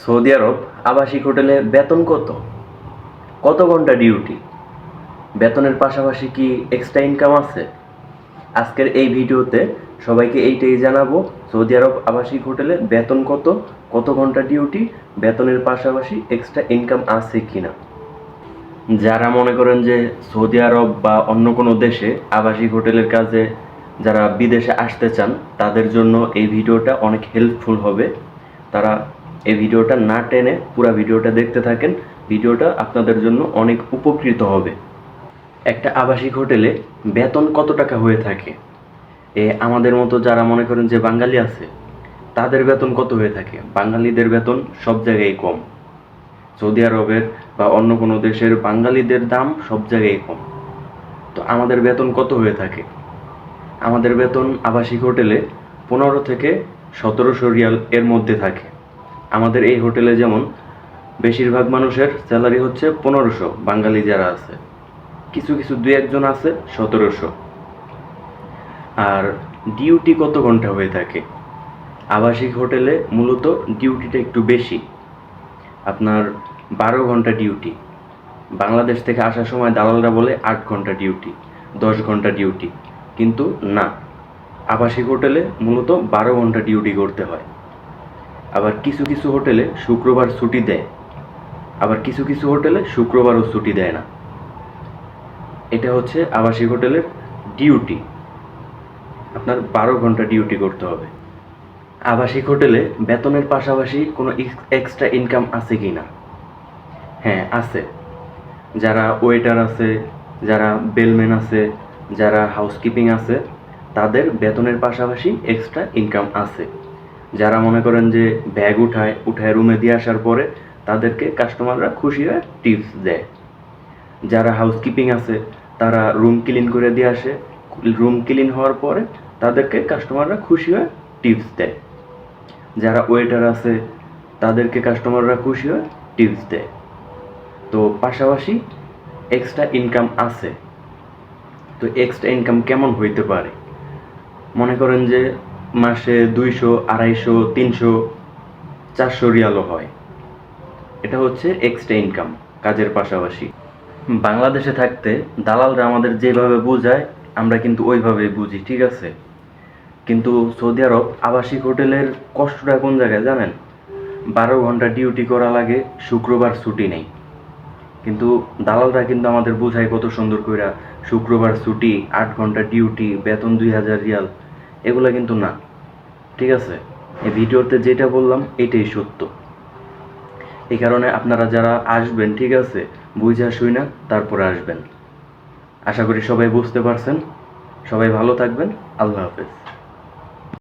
Saudi আরব আবাসিক হোটেলে বেতন কত? কত ঘণ্টা ডিউটি? বেতনের পাশাপাশি কি এক্সট্রা ইনকাম আছে? আজকের এই ভিডিওতে সবাইকে এইটাই জানাব, সৌদি আরব আবাসিক হোটেলে বেতন কত? কত ঘণ্টা ডিউটি? বেতনের পাশাপাশি এক্সট্রা ইনকাম আছে কি না যারা মনে করেন যে সৌদি আরব বা অন্য কোনো দেশে আবাসিক হোটেলের কাজে যারা বিদেশে আসতে চান, তাদের জন্য এই ভিডিওটা অনেক হেল্পফুল হবে। তারা এই ভিডিওটা না টেনে পুরো ভিডিওটা দেখতে থাকেন। ভিডিওটা আপনাদের জন্য অনেক উপকৃত হবে। একটা আবাসিক হোটেলে বেতন কত টাকা হয়ে থাকে? এ, আমাদের মতো যারা মনে করেন যে বাঙালি আছে, তাদের বেতন কত হয়ে থাকে? বাঙালিদের বেতন সব জায়গায় কম। সৌদি আরবের বা অন্য কোনো দেশের বাঙালিদের দাম সব জায়গায় কম। তো আমাদের বেতন কত হয়ে থাকে? আমাদের বেতন আবাসিক হোটেলে পনেরো থেকে সতেরোশো রিয়াল এর মধ্যে থাকে। আমাদের এই হোটেলে যেমন বেশিরভাগ মানুষের স্যালারি হচ্ছে পনেরোশো বাঙালি যারা আছে। কিছু কিছু দুই একজন আছে, সতেরোশো। আর ডিউটি কত ঘণ্টা হয়ে থাকে? আবাসিক হোটেলে মূলত ডিউটিটা একটু বেশি। আপনার বারো ঘণ্টা ডিউটি। বাংলাদেশ থেকে আসার সময় দালালরা বলে আট ঘণ্টা ডিউটি, দশ ঘণ্টা ডিউটি। কিন্তু না, আবাসিক হোটেলে মূলত বারো ঘণ্টা ডিউটি করতে হয়। আবার কিছু কিছু হোটেলে শুক্রবার ছুটি দেয়। আবার কিছু কিছু হোটেলে শুক্রবারও ছুটি দেয় না। এটা হচ্ছে আবাসিক হোটেলের ডিউটি। আপনার বারো ঘণ্টা ডিউটি করতে হবে। আবাসিক হোটেলে বেতনের পাশাপাশি কোনো এক্সট্রা ইনকাম আছে কি না? হ্যাঁ আছে। যারা ওয়েটার আছে, যারা বেলম্যান আছে, যারা হাউসকিপিং আছে, তাদের বেতনের পাশাপাশি এক্সট্রা ইনকাম আছে। যারা মনে করেন যে ব্যাগ উঠায় উঠায় রুমে দিয়ে আসার পরে তাদেরকে কাস্টমাররা খুশি হয়ে টিপস দেয়। যারা হাউসকিপিং আছে, তারা রুম ক্লিন করে দিয়ে আসে। রুম ক্লিন হওয়ার পরে তাদেরকে কাস্টমাররা খুশি হয়ে টিপস দেয়। যারা ওয়েটার আছে, তাদেরকে কাস্টমাররা খুশি হয়ে টিপস দেয়। তো পাশাপাশি এক্সট্রা ইনকাম আছে। তো এক্সট্রা ইনকাম কেমন হইতে পারে? মনে করেন যে মাসে দুইশো, আড়াইশো, তিনশো, চারশো রিয়ালও হয়। এটা হচ্ছে এক্সট্রা ইনকাম কাজের পাশাপাশি। বাংলাদেশে থাকতে দালালরা আমাদের যেভাবে বোঝায়, আমরা কিন্তু ওইভাবেই বুঝি, ঠিক আছে? কিন্তু সৌদি আরব আবাসিক হোটেলের কষ্টটা কোন জায়গায় জানেন? বারো ঘণ্টা ডিউটি করা লাগে, শুক্রবার ছুটি নেই। কিন্তু দালালরা কিন্তু আমাদের বোঝায় কত সুন্দর কইরা শুক্রবার ছুটি, আট ঘণ্টা ডিউটি বেতন দুই হাজার রিয়াল। এগুলো কিন্তু না। ঠিক আছে? এই ভিডিওতে যেটা বললাম, এটাই সত্য। এই কারণে আপনারা যারা আসবেন, ঠিক আছে, বুঝে আসুই না, তারপরে আসবেন। আশা করি সবাই বুঝতে পারছেন। সবাই ভালো থাকবেন। আল্লাহ হাফেজ।